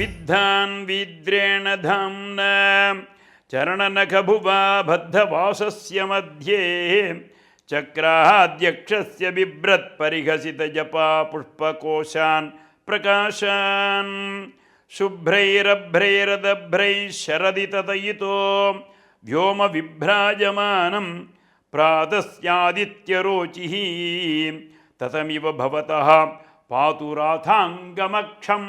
विद्धान् वीद्रेण धाम्ना चरणनखभुवा बद्धवासस्य मध्ये चक्राद्यक्षस्य बिभ्रत्परिहसितजपा पुष्पकोशान् प्रकाशान् शुभ्रैरभ्रैरदभ्रैः शरदिततयितो व्योमविभ्राजमानं प्रातस्यादित्यरोचिः ततमिव भवतः पातुराथाङ्गमक्षम्